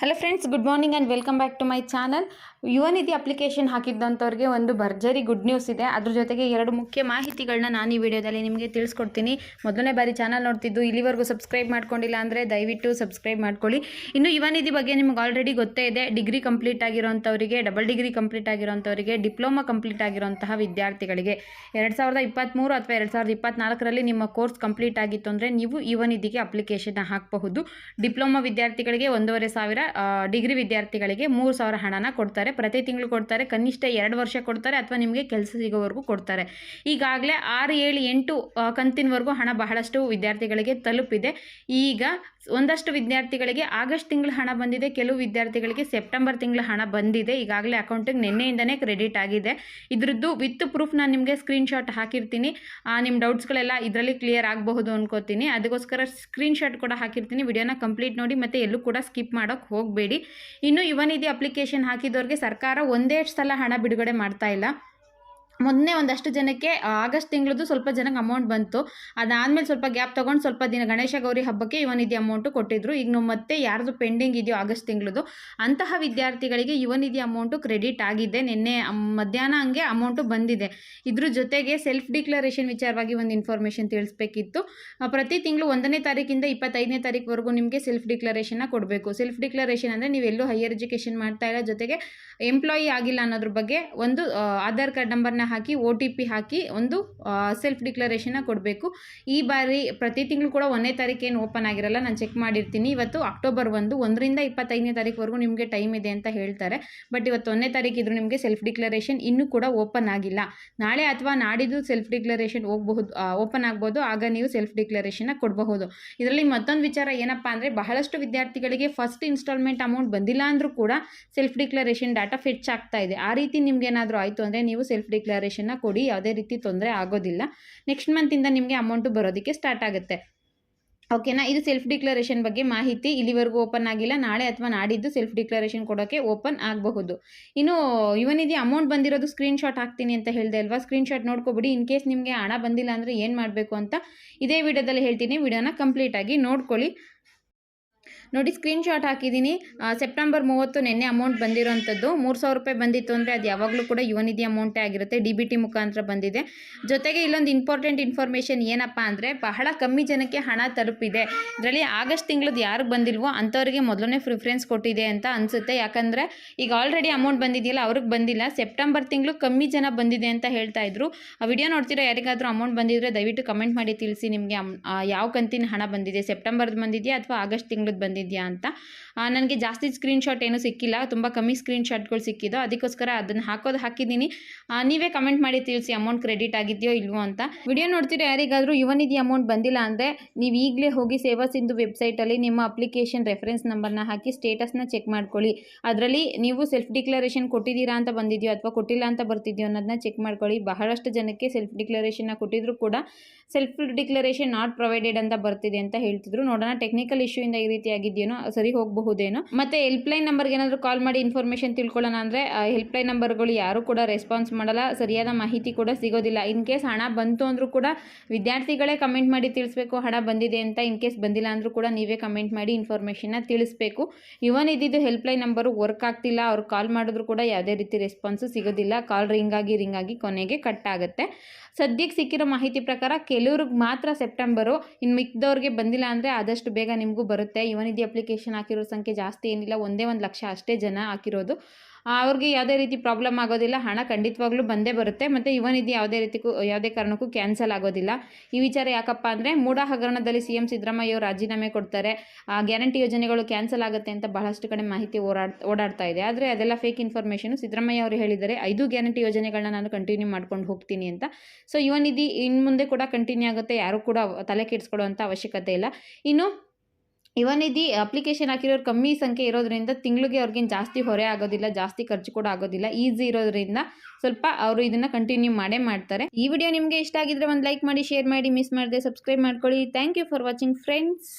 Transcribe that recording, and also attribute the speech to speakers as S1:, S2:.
S1: Hello friends good morning and welcome back to my channel Yuva Nidhi application ಹಾಕಿದ್ದಂಥವ್ರಿಗೆ ಒಂದು ಭರ್ಜರಿ good news ಇದೆ. ಅದ್ರ ಜೊತೆಗೆ ಎರಡು ಮುಖ್ಯ ಮಾಹಿತಿಗಳನ್ನ ನಾನು ಈ ವಿಡಿಯೋದಲ್ಲಿ ನಿಮಗೆ ತಿಳಿಸ್ಕೊಡ್ತೀನಿ. ಮೊದಲನೇ ಬಾರಿ ಚಾನಲ್ ನೋಡ್ತಿದ್ದು, ಇಲ್ಲಿವರೆಗೂ ಸಬ್ಸ್ಕ್ರೈಬ್ ಮಾಡ್ಕೊಂಡಿಲ್ಲ ಅಂದರೆ ದಯವಿಟ್ಟು ಸಬ್ಸ್ಕ್ರೈಬ್ ಮಾಡ್ಕೊಳ್ಳಿ. ಇನ್ನು ಯುವ ನಿಧಿ ಬಗ್ಗೆ ನಿಮ್ಗೆ ಆಲ್ರೆಡಿ ಗೊತ್ತೇ ಇದೆ. ಡಿಗ್ರಿ ಕಂಪ್ಲೀಟ್ ಆಗಿರೋಂಥವರಿಗೆ ಡಬಲ್ ಡಿಗ್ರಿ ಕಂಪ್ಲೀಟ್ ಆಗಿರೋಂಥವರಿಗೆ ಡಿಪ್ಲೊಮಾ ಕಂಪ್ಲೀಟ್ ಆಗಿರೋಂತಹ ವಿದ್ಯಾರ್ಥಿಗಳಿಗೆ ಎರಡು ಸಾವಿರದ ಇಪ್ಪತ್ತ್ಮೂರು ಅಥವಾ ಎರಡು ಸಾವಿರದ ಇಪ್ಪತ್ತ್ನಾಲ್ಕರಲ್ಲಿ ನಿಮ್ಮ ಕೋರ್ಸ್ ಕಂಪ್ಲೀಟ್ ಆಗಿತ್ತು ಅಂದರೆ ನೀವು ಯುವ ನಿಧಿಗೆ ಅಪ್ಲಿಕೇಶನ್ ಹಾಕಬಹುದು. ಡಿಪ್ಲೊಮಾ ವಿದ್ಯಾರ್ಥಿಗಳಿಗೆ ಒಂದೂವರೆ ಸಾವಿರ ಡಿಗ್ರಿ ವಿದ್ಯಾರ್ಥಿಗಳಿಗೆ ಮೂರು ಸಾವಿರ ಹಣನ ಕೊಡ್ತಾರೆ. ಪ್ರತಿ ತಿಂಗಳು ಕೊಡ್ತಾರೆ. ಕನಿಷ್ಠ ಎರಡು ವರ್ಷ ಕೊಡ್ತಾರೆ ಅಥವಾ ನಿಮಗೆ ಕೆಲಸ ಸಿಗೋವರೆಗೂ ಕೊಡ್ತಾರೆ. ಈಗಾಗಲೇ ಆರು, ಏಳು, ಎಂಟು ಕಂತಿನವರೆಗೂ ಹಣ ಬಹಳಷ್ಟು ವಿದ್ಯಾರ್ಥಿಗಳಿಗೆ ತಲುಪಿದೆ. ಈಗ ಒಂದಷ್ಟು ವಿದ್ಯಾರ್ಥಿಗಳಿಗೆ ಆಗಸ್ಟ್ ತಿಂಗಳ ಹಣ ಬಂದಿದೆ. ಕೆಲವು ವಿದ್ಯಾರ್ಥಿಗಳಿಗೆ ಸೆಪ್ಟೆಂಬರ್ ತಿಂಗಳ ಹಣ ಬಂದಿದೆ. ಈಗಾಗಲೇ ಅಕೌಂಟಿಗೆ ನಿನ್ನೆಯಿಂದನೇ ಕ್ರೆಡಿಟ್ ಆಗಿದೆ. ಇದ್ರದ್ದು ವಿತ್ ಪ್ರೂಫ್ ನಾನು ನಿಮಗೆ ಸ್ಕ್ರೀನ್ಶಾಟ್ ಹಾಕಿರ್ತೀನಿ. ನಿಮ್ಮ ಡೌಟ್ಸ್ಗಳೆಲ್ಲ ಇದರಲ್ಲಿ ಕ್ಲಿಯರ್ ಆಗಬಹುದು ಅನ್ಕೋತೀನಿ. ಅದಕ್ಕೋಸ್ಕರ ಸ್ಕ್ರೀನ್ಶಾಟ್ ಕೂಡ ಹಾಕಿರ್ತೀನಿ. ವಿಡಿಯೋನ ಕಂಪ್ಲೀಟ್ ನೋಡಿ ಮತ್ತೆ ಎಲ್ಲೂ ಕೂಡ ಸ್ಕಿಪ್ ಮಾಡೋಕ್ಕೆ ಹೋಗಬೇಡಿ. ಇನ್ನು ಯುವನಿಧಿ ಅಪ್ಲಿಕೇಶನ್ ಹಾಕಿದವ್ರಿಗೆ ಸರ್ಕಾರ ಒಂದೇ ಸಲ ಹಣ ಬಿಡುಗಡೆ ಮಾಡ್ತಾ ಇಲ್ಲ. ಮೊನ್ನೆ ಒಂದಷ್ಟು ಜನಕ್ಕೆ ಆಗಸ್ಟ್ ತಿಂಗಳದ್ದು ಸ್ವಲ್ಪ ಜನಕ್ಕೆ ಅಮೌಂಟ್ ಬಂತು. ಅದಾದಮೇಲೆ ಸ್ವಲ್ಪ ಗ್ಯಾಪ್ ತೊಗೊಂಡು ಸ್ವಲ್ಪ ದಿನ ಗಣೇಶ ಗೌರಿ ಹಬ್ಬಕ್ಕೆ ಯುವ ನಿಧಿ ಅಮೌಂಟು ಕೊಟ್ಟಿದ್ರು. ಈಗ ನಾವು ಮತ್ತೆ ಯಾರ್ದು ಪೆಂಡಿಂಗ್ ಇದೆಯೋ ಆಗಸ್ಟ್ ತಿಂಗಳದ್ದು, ಅಂತಹ ವಿದ್ಯಾರ್ಥಿಗಳಿಗೆ ಯುವ ನಿಧಿ ಅಮೌಂಟು ಕ್ರೆಡಿಟ್ ಆಗಿದೆ. ನಿನ್ನೆ ಮಧ್ಯಾಹ್ನ ಹಂಗೆ ಅಮೌಂಟು ಬಂದಿದೆ. ಇದ್ರ ಜೊತೆಗೆ ಸೆಲ್ಫ್ ಡಿಕ್ಲರೇಷನ್ ವಿಚಾರವಾಗಿ ಒಂದು ಇನ್ಫಾರ್ಮೇಷನ್ ತಿಳಿಸ್ಬೇಕಿತ್ತು. ಪ್ರತಿ ತಿಂಗಳು ಒಂದನೇ ತಾರೀಕಿಂದ ಇಪ್ಪತ್ತೈದನೇ ತಾರೀಕುವರೆಗೂ ನಿಮಗೆ ಸೆಲ್ಫ್ ಡಿಕ್ಲರೇಷನ್ನ ಕೊಡಬೇಕು. ಸೆಲ್ಫ್ ಡಿಕ್ಲರೇಷನ್ ಅಂದರೆ ನೀವೆಲ್ಲೂ ಹೈಯರ್ ಎಜುಕೇಷನ್ ಮಾಡ್ತಾ ಇಲ್ಲ. ಜೊತೆಗೆ ಎಂಪ್ಲಾಯಿ ಆಗಿಲ್ಲ ಅನ್ನೋದ್ರ ಬಗ್ಗೆ ಒಂದು ಆಧಾರ್ ಕಾರ್ಡ್ ನಂಬರ್ನ ಹಾಕಿ, ಒ ಟಿ ಪಿ ಹಾಕಿ ಒಂದು ಸೆಲ್ಫ್ ಡಿಕ್ಲರೇಷನ್ನ ಕೊಡಬೇಕು. ಈ ಬಾರಿ ಪ್ರತಿ ತಿಂಗಳು ಕೂಡ ಒಂದನೇ ತಾರೀಕು ಏನು ಓಪನ್ ಆಗಿರಲ್ಲ, ನಾನು ಚೆಕ್ ಮಾಡಿರ್ತೀನಿ. ಇವತ್ತು ಅಕ್ಟೋಬರ್ ಒಂದು, ಒಂದರಿಂದ ಇಪ್ಪತ್ತೈದನೇ ತಾರೀಕುವರೆಗೂ ನಿಮಗೆ ಟೈಮ್ ಇದೆ ಅಂತ ಹೇಳ್ತಾರೆ. ಬಟ್ ಇವತ್ತು ಒಂದನೇ ತಾರೀಕು ಇದ್ರೂ ನಿಮಗೆ ಸೆಲ್ಫ್ ಡಿಕ್ಲರೇಷನ್ ಇನ್ನೂ ಕೂಡ ಓಪನ್ ಆಗಿಲ್ಲ. ನಾಳೆ ಅಥವಾ ನಾಡಿದ್ದು ಸೆಲ್ಫ್ ಡಿಕ್ಲರೇಷನ್ ಹೋಗಬಹುದು ಓಪನ್ ಆಗ್ಬೋದು. ಆಗ ನೀವು ಸೆಲ್ಫ್ ಡಿಕ್ಲರೇಷನ್ನ ಕೊಡಬಹುದು. ಇದರಲ್ಲಿ ಮತ್ತೊಂದು ವಿಚಾರ ಏನಪ್ಪ ಅಂದರೆ, ಬಹಳಷ್ಟು ವಿದ್ಯಾರ್ಥಿಗಳಿಗೆ ಫಸ್ಟ್ ಇನ್ಸ್ಟಾಲ್ಮೆಂಟ್ ಅಮೌಂಟ್ ಬಂದಿಲ್ಲ ಅಂದರೂ ಕೂಡ ಸೆಲ್ಫ್ ಡಿಕ್ಲರೇಷನ್ ಡಾಟಾ ಫೆಚ್ ಆಗ್ತಾ ಇದೆ. ಆ ರೀತಿ ನಿಮ್ಗೆ ಏನಾದರೂ ಆಯಿತು ಅಂದರೆ ನೀವು ಸೆಲ್ಫ್ ಡಿಕ್ಲರೇಷನ್ನ ಕೊಡಿ, ಯಾವುದೇ ರೀತಿ ತೊಂದರೆ ಆಗೋದಿಲ್ಲ. ನೆಕ್ಸ್ಟ್ ಮಂತಿಂದ ನಿಮಗೆ ಅಮೌಂಟು ಬರೋದಕ್ಕೆ ಸ್ಟಾರ್ಟ್ ಆಗುತ್ತೆ. ಓಕೆನಾ ಇದು ಸೆಲ್ಫ್ ಡಿಕ್ಲರೇಷನ್ ಬಗ್ಗೆ ಮಾಹಿತಿ ಇಲ್ಲಿವರೆಗೂ ಓಪನ್ ಆಗಿಲ್ಲ. ನಾಳೆ ಅಥವಾ ನಾಡಿದ್ದು ಸೆಲ್ಫ್ ಡಿಕ್ಲರೇಷನ್ ಕೊಡೋಕ್ಕೆ ಓಪನ್ ಆಗಬಹುದು. ಇನ್ನು ಇವನಿದೆ ಅಮೌಂಟ್ ಬಂದಿರೋದು ಸ್ಕ್ರೀನ್ಶಾಟ್ ಹಾಕ್ತೀನಿ ಅಂತ ಹೇಳಿದೆ ಅಲ್ವಾ? ಸ್ಕ್ರೀನ್ಶಾಟ್ ನೋಡ್ಕೊಬಿಡಿ. ಇನ್ ಕೇಸ್ ನಿಮಗೆ ಹಣ ಬಂದಿಲ್ಲ ಅಂದರೆ ಏನು ಮಾಡಬೇಕು ಅಂತ ಇದೇ ವಿಡಿಯೋದಲ್ಲಿ ಹೇಳ್ತೀನಿ. ವಿಡಿಯೋನ ಕಂಪ್ಲೀಟಾಗಿ ನೋಡ್ಕೊಳ್ಳಿ. ನೋಡಿ ಸ್ಕ್ರೀನ್ಶಾಟ್ ಹಾಕಿದ್ದೀನಿ ಸೆಪ್ಟೆಂಬರ್ ಮೂವತ್ತು ನಿನ್ನೆ ಅಮೌಂಟ್ ಬಂದಿರೋಂಥದ್ದು. ಮೂರು ಸಾವಿರ ರೂಪಾಯಿ ಬಂದಿತ್ತು ಅಂದರೆ ಅದು ಯಾವಾಗಲೂ ಕೂಡ ಯುವನಿಧಿ ಅಮೌಂಟೇ ಆಗಿರುತ್ತೆ. ಡಿ ಬಿ ಟಿ ಮುಖಾಂತರ ಬಂದಿದೆ. ಜೊತೆಗೆ ಇಲ್ಲೊಂದು ಇಂಪಾರ್ಟೆಂಟ್ ಇನ್ಫಾರ್ಮೇಷನ್ ಏನಪ್ಪ ಅಂದರೆ ಬಹಳ ಕಮ್ಮಿ ಜನಕ್ಕೆ ಹಣ ತಲುಪಿದೆ. ಇದರಲ್ಲಿ ಆಗಸ್ಟ್ ತಿಂಗಳದ್ದು ಯಾರಿಗೆ ಬಂದಿಲ್ವೋ ಅಂಥವ್ರಿಗೆ ಮೊದಲನೇ ಪ್ರಿಫರೆನ್ಸ್ ಕೊಟ್ಟಿದೆ ಅಂತ ಅನಿಸುತ್ತೆ. ಯಾಕಂದರೆ ಈಗ ಆಲ್ರೆಡಿ ಅಮೌಂಟ್ ಬಂದಿದೆಯಲ್ಲ, ಅವ್ರಿಗೆ ಬಂದಿಲ್ಲ. ಸೆಪ್ಟೆಂಬರ್ ತಿಂಗಳು ಕಮ್ಮಿ ಜನ ಬಂದಿದೆ ಅಂತ ಹೇಳ್ತಾ ಇದ್ರು. ಆ ವಿಡಿಯೋ ನೋಡ್ತಿರೋ ಯಾರಿಗಾದರೂ ಅಮೌಂಟ್ ಬಂದಿದ್ರೆ ದಯವಿಟ್ಟು ಕಮೆಂಟ್ ಮಾಡಿ ತಿಳಿಸಿ ನಿಮಗೆ ಯಾವ ಕಂತಿನ ಹಣ ಬಂದಿದೆ. ಸೆಪ್ಟೆಂಬರ್ದು ಬಂದಿದೆಯಾ ಅಥವಾ ಆಗಸ್ಟ್ ತಿಂಗಳದ್ದು ಬಂದಿದೆಯಾ ಅಂತ. ನನಗೆ ಜಾಸ್ತಿ ಸ್ಕ್ರೀನ್ಶಾಟ್ ಏನೂ ಸಿಕ್ಕಿಲ್ಲ. ತುಂಬ ಕಮ್ಮಿ ಸ್ಕ್ರೀನ್ಶಾಟ್ಗಳು ಸಿಕ್ಕಿದ್ದು. ಅದಕ್ಕೋಸ್ಕರ ಅದನ್ನು ಹಾಕೋದು ಹಾಕಿದ್ದೀನಿ. ನೀವೇ ಕಮೆಂಟ್ ಮಾಡಿ ತಿಳಿಸಿ ಅಮೌಂಟ್ ಕ್ರೆಡಿಟ್ ಆಗಿದೆಯೋ ಇಲ್ವೋ ಅಂತ. ವಿಡಿಯೋ ನೋಡ್ತಿರೋ ಯಾರಿಗಾದರೂ ಯುವನಿಧಿ ಅಮೌಂಟ್ ಬಂದಿಲ್ಲ ಅಂದರೆ ನೀವು ಈಗಲೇ ಹೋಗಿ ಸೇವಾ ಸಿಂಧು ವೆಬ್ಸೈಟಲ್ಲಿ ನಿಮ್ಮ ಅಪ್ಲಿಕೇಶನ್ ರೆಫರೆನ್ಸ್ ನಂಬರ್ನ ಹಾಕಿ ಸ್ಟೇಟಸ್ನ ಚೆಕ್ ಮಾಡ್ಕೊಳ್ಳಿ. ಅದರಲ್ಲಿ ನೀವು ಸೆಲ್ಫ್ ಡಿಕ್ಲರೇಷನ್ ಕೊಟ್ಟಿದ್ದೀರಾ ಅಂತ ಬಂದಿದೆಯೋ ಅಥವಾ ಕೊಟ್ಟಿಲ್ಲ ಅಂತ ಬರ್ತಿದೆಯೋ ಅನ್ನೋದನ್ನ ಚೆಕ್ ಮಾಡ್ಕೊಳ್ಳಿ. ಬಹಳಷ್ಟು ಜನಕ್ಕೆ ಸೆಲ್ಫ್ ಡಿಕ್ಲರೇಷನ್ನ ಕೊಟ್ಟಿದ್ರು ಕೂಡ ಸೆಲ್ಫ್ ಡಿಕ್ಲರೇಷನ್ ನಾಟ್ ಪ್ರೊವೈಡೆಡ್ ಅಂತ ಬರ್ತಿದೆ ಅಂತ ಹೇಳ್ತಿದ್ರು. ನೋಡೋಣ. ಟೆಕ್ನಿಕಲ್ ಇಶ್ಯೂ ಇಂದ ಈ ರೀತಿ ಆಗಿದೆಯೇನೋ, ಸರಿ ಹೋಗಬಹುದೇನೋ. ಮತ್ತೆ ಹೆಲ್ಪ್ ಲೈನ್ ನಂಬರ್ಗೆ ಏನಾದರೂ ಕಾಲ್ ಮಾಡಿ ಇನ್ಫಾರ್ಮೇಷನ್ ತಿಳ್ಕೊಳ್ಳೋಣ ಅಂದರೆ ಹೆಲ್ಪ್ಲೈನ್ ನಂಬರ್ಗಳು ಯಾರು ಕೂಡ ರೆಸ್ಪಾನ್ಸ್ ಮಾಡಲ್ಲ, ಸರಿಯಾದ ಮಾಹಿತಿ ಕೂಡ ಸಿಗೋದಿಲ್ಲ. ಇನ್ ಕೇಸ್ ಹಣ ಬಂತು ಅಂದರೂ ಕೂಡ ವಿದ್ಯಾರ್ಥಿಗಳೇ ಕಮೆಂಟ್ ಮಾಡಿ ತಿಳಿಸ್ಬೇಕು, ಹಣ ಬಂದಿದೆ ಅಂತ ಇನ್ ಕೇಸ್ ಬಂದಿಲ್ಲ ಅಂದರೂ ಕೂಡ ನೀವೇ ಕಮೆಂಟ್ ಮಾಡಿ ಇನ್ಫಾರ್ಮೇಷನ್ನ ತಿಳಿಸ್ಬೇಕು. ಇವನ್ ಇದ್ದಿದ್ದು ಹೆಲ್ಪ್ಲೈನ್ ನಂಬರು ವರ್ಕ್ ಆಗ್ತಿಲ್ಲ, ಅವ್ರು ಕಾಲ್ ಮಾಡಿದ್ರು ಕೂಡ ಯಾವುದೇ ರೀತಿ ರೆಸ್ಪಾನ್ಸು ಸಿಗೋದಿಲ್ಲ. ಕಾಲ್ ರಿಂಗ್ ಆಗಿ ರಿಂಗ್ ಆಗಿ ಕೊನೆಗೆ ಕಟ್ ಆಗುತ್ತೆ. ಸದ್ಯಕ್ಕೆ ಸಿಕ್ಕಿರೋ ಮಾಹಿತಿ ಪ್ರಕಾರ, ಕೆಲವ್ರಿಗೆ ಮಾತ್ರ ಸೆಪ್ಟೆಂಬರು ಇನ್ನು ಮಿಕ್ದವ್ರಿಗೆ ಬಂದಿಲ್ಲ ಅಂದರೆ ಆದಷ್ಟು ಬೇಗ ನಿಮಗೂ ಬರುತ್ತೆ. ಇವನಿಧಿ ಅಪ್ಲಿಕೇಶನ್ ಹಾಕಿರೋ ಸಂಖ್ಯೆ ಜಾಸ್ತಿ ಏನಿಲ್ಲ ಒಂದೇ ಒಂದು ಲಕ್ಷ ಅಷ್ಟೇ ಜನ ಹಾಕಿರೋದು. ಅವ್ರಿಗೆ ಯಾವುದೇ ರೀತಿ ಪ್ರಾಬ್ಲಮ್ ಆಗೋದಿಲ್ಲ ಹಣ ಖಂಡಿತವಾಗ್ಲೂ ಬಂದೇ ಬರುತ್ತೆ. ಮತ್ತು ಇವನಿಧಿ ಯಾವುದೇ ರೀತಿಗೂ ಯಾವುದೇ ಕಾರಣಕ್ಕೂ ಕ್ಯಾನ್ಸಲ್ ಆಗೋದಿಲ್ಲ. ಈ ವಿಚಾರ ಯಾಕಪ್ಪ ಅಂದರೆ ಮೂಡ ಹಗರಣದಲ್ಲಿ ಸಿ ಎಂ ಸಿದ್ದರಾಮಯ್ಯ ಅವರು ರಾಜೀನಾಮೆ ಕೊಡ್ತಾರೆ. ಆ, ಗ್ಯಾರಂಟಿ ಯೋಜನೆಗಳು ಕ್ಯಾನ್ಸಲ್ ಆಗುತ್ತೆ ಅಂತ ಬಹಳಷ್ಟು ಕಡೆ ಮಾಹಿತಿ ಓಡಾಡ್ ಓಡಾಡ್ತಾ ಇದೆ. ಆದರೆ ಅದೆಲ್ಲ ಫೇಕ್ ಇನ್ಫಾರ್ಮೇಷನು ಸಿದ್ದರಾಮಯ್ಯ ಅವರು ಹೇಳಿದ್ದಾರೆ ಐದು ಗ್ಯಾರಂಟಿ ಯೋಜನೆಗಳನ್ನ ನಾನು ಕಂಟಿನ್ಯೂ ಮಾಡ್ಕೊಂಡು ಹೋಗ್ತೀನಿ ಅಂತ. ಸೊ ಯುವನಿಧಿ ಇನ್ನು ಮುಂದೆ ಕೂಡ ಕಂಟಿನ್ಯೂ ಆಗುತ್ತೆ ಯಾರು ಕೂಡ ತಲೆ ಕೆಡಿಸ್ಕೊಳ್ಳುವಂಥ ಅವಶ್ಯಕತೆ ಇಲ್ಲ. ಇನ್ನು ಯುವನಿಧಿ ಅಪ್ಲಿಕೇಶನ್ ಹಾಕಿರೋರು ಕಮ್ಮಿ ಸಂಖ್ಯೆ ಇರೋದ್ರಿಂದ ತಿಂಗಳಿಗೆ ಅವ್ರಿಗೇನು ಜಾಸ್ತಿ ಹೊರೆ ಆಗೋದಿಲ್ಲ, ಜಾಸ್ತಿ ಖರ್ಚು ಕೂಡ ಆಗೋದಿಲ್ಲ ಈಸಿ ಇರೋದ್ರಿಂದ ಸ್ವಲ್ಪ ಅವರು ಇದನ್ನು ಕಂಟಿನ್ಯೂ ಮಾಡೇ ಮಾಡ್ತಾರೆ. ಈ ವಿಡಿಯೋ ನಿಮಗೆ ಇಷ್ಟ ಆಗಿದ್ರೆ ಒಂದು ಲೈಕ್ ಮಾಡಿ ಶೇರ್ ಮಾಡಿ ಮಿಸ್ ಮಾಡದೆ ಸಬ್ಸ್ಕ್ರೈಬ್ ಮಾಡ್ಕೊಳ್ಳಿ. Thank you for watching friends